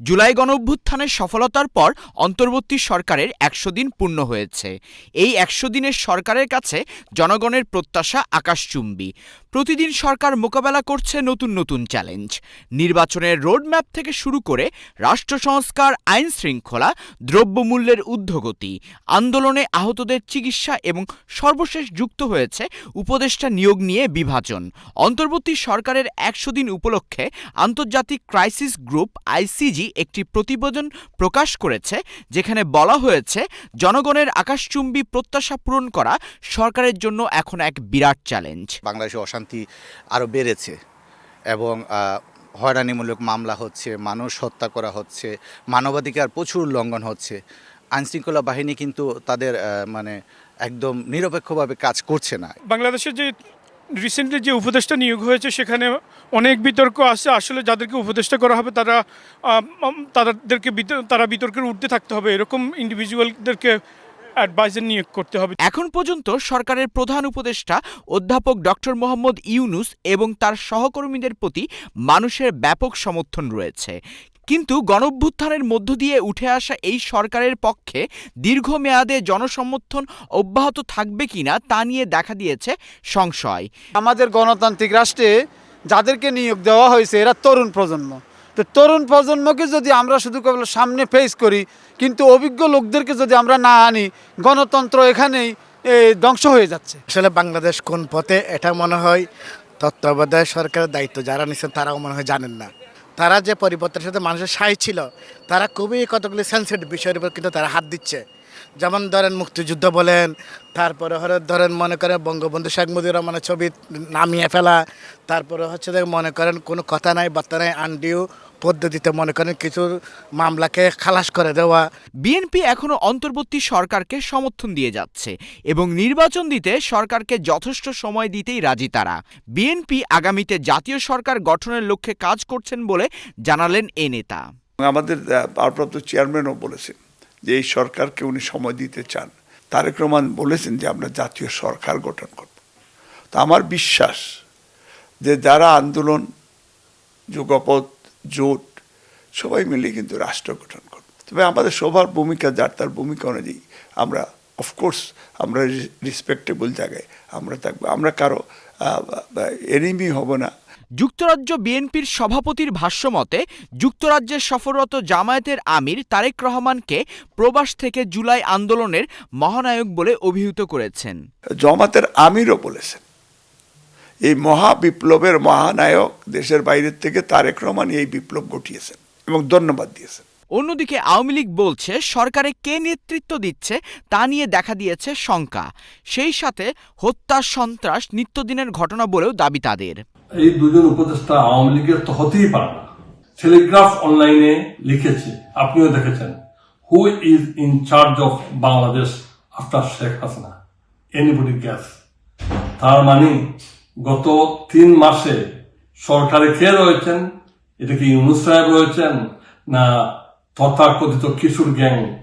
জুলাই গণঅভ্যুত্থানের সফলতার পর অন্তর্বর্তী সরকারের একশো দিন পূর্ণ হয়েছে। এই একশো দিনের সরকারের কাছে জনগণের প্রত্যাশা আকাশচুম্বী। প্রতিদিন সরকার মোকাবেলা করছে নতুন নতুন চ্যালেঞ্জ। নির্বাচনের রোডম্যাপ থেকে শুরু করে রাষ্ট্র সংস্কার, আইন শৃঙ্খলা, দ্রব্যমূল্যের ঊর্ধ্বগতি, আন্দোলনে আহতদের চিকিৎসা এবং সর্বশেষ যুক্ত হয়েছে উপদেষ্টা নিয়োগ নিয়ে বিভাজন। অন্তর্বর্তী সরকারের একশো দিন উপলক্ষে আন্তর্জাতিক ক্রাইসিস গ্রুপ, আইসিজি একটি প্রতিবেদন প্রকাশ করেছে যেখানে বলা হয়েছে জনগণের আকাশচুম্বী প্রত্যাশা পূরণ করা সরকারের জন্য এখন এক বিরাট চ্যালেঞ্জ বাংলাদেশে অশান্তি আরও বেড়েছে এবং হয়রানিমূলক মামলা হচ্ছে মানুষ হত্যা করা হচ্ছে মানবাধিকার প্রচুর লঙ্ঘন হচ্ছে। আইনশৃঙ্খলা বাহিনী কিন্তু তাদের মানে একদম নিরপেক্ষভাবে কাজ করছে না। বাংলাদেশের যে রিসেন্টলি যে উপদেষ্টা নিয়োগ হয়েছে, সেখানে অনেক বিতর্ক আছে। আসলে যাদেরকে উপদেষ্টা করা হবে, তারা তাদেরকে তারা বিতর্কের উঠতে থাকতে হবে। এরকম ইন্ডিভিজুয়ালদেরকে অ্যাডভাইজার নিয়োগ করতে হবে। এখন পর্যন্ত সরকারের প্রধান উপদেষ্টা অধ্যাপক ডক্টর মোহাম্মদ ইউনুস এবং তার সহকর্মীদের প্রতি মানুষের ব্যাপক সমর্থন রয়েছে। কিন্তু গণভ্যুত্থানের মধ্য দিয়ে উঠে আসা এই সরকারের পক্ষে দীর্ঘমেয়াদে জনসমর্থন অব্যাহত থাকবে কিনা তা নিয়ে দেখা দিয়েছে সংশয়। আমাদের গণতান্ত্রিক রাষ্ট্রে যাদেরকে নিয়োগ দেওয়া হয়েছে এরা তরুণ প্রজন্ম। তো তরুণ প্রজন্মকে যদি আমরা শুধু কেবল সামনে ফেস করি, কিন্তু অভিজ্ঞ লোকদেরকে যদি আমরা না আনি, গণতন্ত্র এখানেই ধ্বংস হয়ে যাচ্ছে। আসলে বাংলাদেশ কোন পথে এটা মনে হয়, তত্ত্বাবধায়ক সরকারের দায়িত্ব যারা নিচ্ছেন তারাও মনে হয় জানেন না। তারা যে পরিবর্তনের সাথে মানুষের সাই ছিল, তারা খুবই কতগুলি সেন্সিটিভ বিষয়ের উপর কিন্তু তারা হাত দিচ্ছে। যেমন ধরেন মুক্তিযুদ্ধ বলেন, তারপরে হলো ধরেন মনে করেন বঙ্গবন্ধু শেখ মুজিবুর রহমানের ছবি নামিয়ে ফেলা, তারপরে হচ্ছে মনে করেন কোনো কথা নাই, বার্তা নাই আনডিউ পদ্ধতিতে মনে করেন কিছু মামলাকে খালাস করে দেওয়া। বিএনপি এখনও অন্তর্বর্তী সরকারকে সমর্থন দিয়ে যাচ্ছে এবং নির্বাচন দিতে সরকারকে যথেষ্ট সময় দিতেই রাজি তারা। বিএনপি আগামীতে জাতীয় সরকার গঠনের লক্ষ্যে কাজ করছেন বলে জানালেন এ নেতা। আমাদের ভারপ্রাপ্ত চেয়ারম্যানও বলেছেন যে এই সরকারকে উনি সময় দিতে চান। তারেক রহমান বলেছেন যে আমরা জাতীয় সরকার গঠন করব। তো আমার বিশ্বাস যে যারা আন্দোলন যুগপথ জোট সবাই মিলে কিন্তু রাষ্ট্র গঠন করবে। তবে আমাদের সবার ভূমিকা যার তার ভূমিকা অনুযায়ী আমরা অফকোর্স আমরা রেসপেক্টেবল জায়গায় আমরা থাকব। আমরা কারও এনিমি হব না। যুক্তরাজ্য বিএনপির সভাপতির ভাষ্যমতে যুক্তরাজ্যের সফররত জামায়াতের আমির তারেক রহমানকে প্রবাস থেকে জুলাই আন্দোলনের মহানায়ক বলে অভিহিত করেছেন। জমাতের আমিরও বলেছেন। এই মহা বিপ্লবের মহানায়ক দেশের বাইরের থেকে তারেক রহমান এই বিপ্লব ঘটিয়েছেন এবং ধন্যবাদ দিয়েছেন। অন্যদিকে আওয়ামী লীগ বলছে সরকারে কে নেতৃত্ব দিচ্ছে তা নিয়ে দেখা দিয়েছে শঙ্কা। সেই সাথে হত্যা সন্ত্রাস নিত্যদিনের ঘটনা বলেও দাবি তাদের। এই দুজন উপদেষ্টা আওয়ামী লীগের তো হতেই পারে না। টেলিগ্রাফ অনলাইনে লিখেছে আপনিও দেখেছেন who is in charge of Bangladesh after Sheikh Hasina anybody guess তার মানে গত তিন মাসে সরকারে কে রয়েছেন? এটা কি ইউনুস সাহেব রয়েছেন? না তথাকথিত কিশোর গ্যাং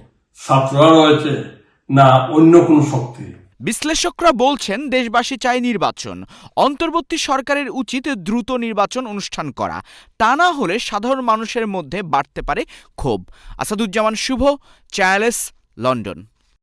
ছাত্ররা রয়েছে? না অন্য কোনো শক্তি? বিশ্লেষকরা বলছেন দেশবাসী চায় নির্বাচন। অন্তর্বর্তী সরকারের উচিত দ্রুত নির্বাচন অনুষ্ঠান করা। তা না হলে সাধারণ মানুষের মধ্যে বাড়তে পারে ক্ষোভ। আসাদুজ্জামান শুভ, চায়ালেস, লন্ডন।